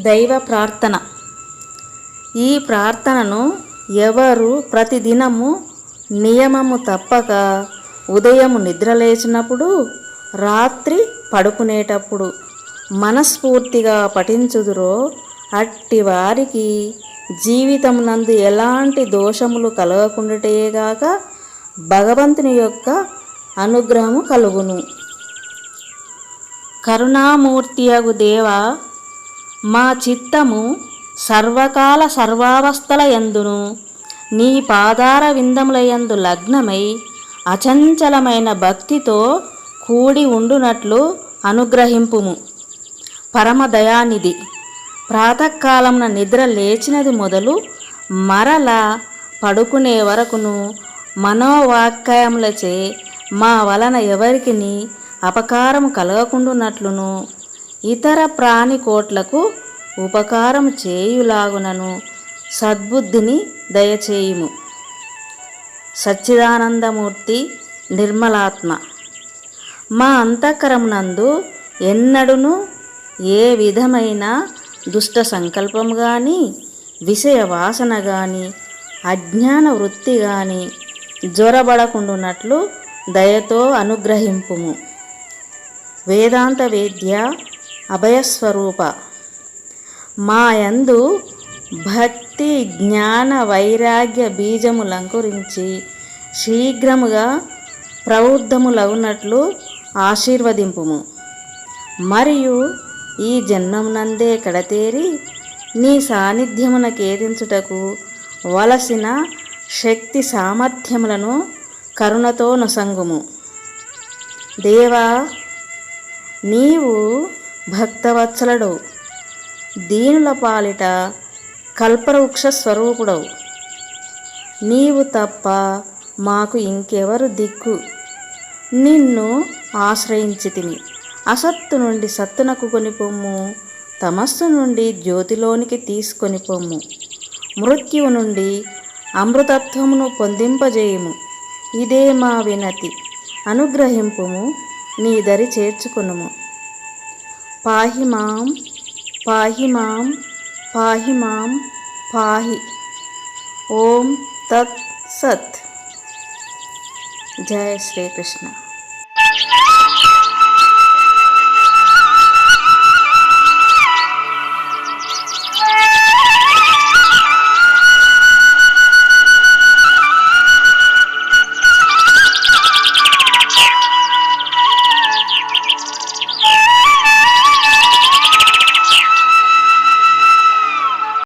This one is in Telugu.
దైవ ప్రార్థన. ఈ ప్రార్థనను ఎవరు ప్రతిదినము నియమము తప్పక ఉదయం నిద్రలేచినప్పుడు రాత్రి పడుకునేటప్పుడు మనస్ఫూర్తిగా పఠించుదురో అట్టి వారికి జీవితమునందు ఎలాంటి దోషములు కలగకుండాటేగాక భగవంతుని యొక్క అనుగ్రహము కలుగును. కరుణామూర్తి అగు దేవ మా చిత్తము సర్వకాల సర్వావస్థల యందును. నీ పాదార విందములయందు లగ్నమై అచంచలమైన భక్తితో కూడి ఉండునట్లు అనుగ్రహింపుము. పరమదయానిధి ప్రాతకాలమున నిద్ర లేచినది మొదలు మరల పడుకునే వరకును మనోవాక్యములచే మా వలన ఎవరికిని అపకారం కలగకుండునట్లును. ఇతర ప్రాణికోట్లకు ఉపకారం చేయులాగునను. సద్బుద్ధిని దయచేయుము. సచ్చిదానందమూర్తి నిర్మలాత్మ. మా అంతఃకరమునందు ఎన్నడును ఏ విధమైన దుష్ట సంకల్పం కానీ విషయ వాసన కానీ అజ్ఞాన వృత్తి కానీ జ్వరబడకుండునట్లు దయతో అనుగ్రహింపుము. వేదాంత వేద్య అభయస్వరూప. మాయందు భక్తి జ్ఞాన వైరాగ్య బీజములంకురించి శీఘ్రముగా ప్రవృద్ధములగునట్లు ఆశీర్వదింపుము. మరియు ఈ జన్మమునందే కడతేరి నీ సాన్నిధ్యమున కేదించుటకు వలసిన శక్తి సామర్థ్యములను కరుణతో నొసంగుము. దేవా నీవు భక్తవత్సలుడు దీనుల పాలిట కల్పవృక్ష స్వరూపుడవు. నీవు తప్ప మాకు ఇంకెవరు దిక్కు. నిన్ను ఆశ్రయించితిమి. అసత్తు నుండి సత్తునకు కొనిపొమ్ము. తమస్సు నుండి జ్యోతిలోనికి తీసుకొని పొమ్ము మృత్యువు నుండి అమృతత్వమును పొందింపజేయుము. ఇదే మా వినతి. అనుగ్రహింపుము. నీ దరి చేర్చుకునుము. पाहि माम पाहि माम पाहि माम पाहि। ओम तत् सत। जय श्री कृष्ण।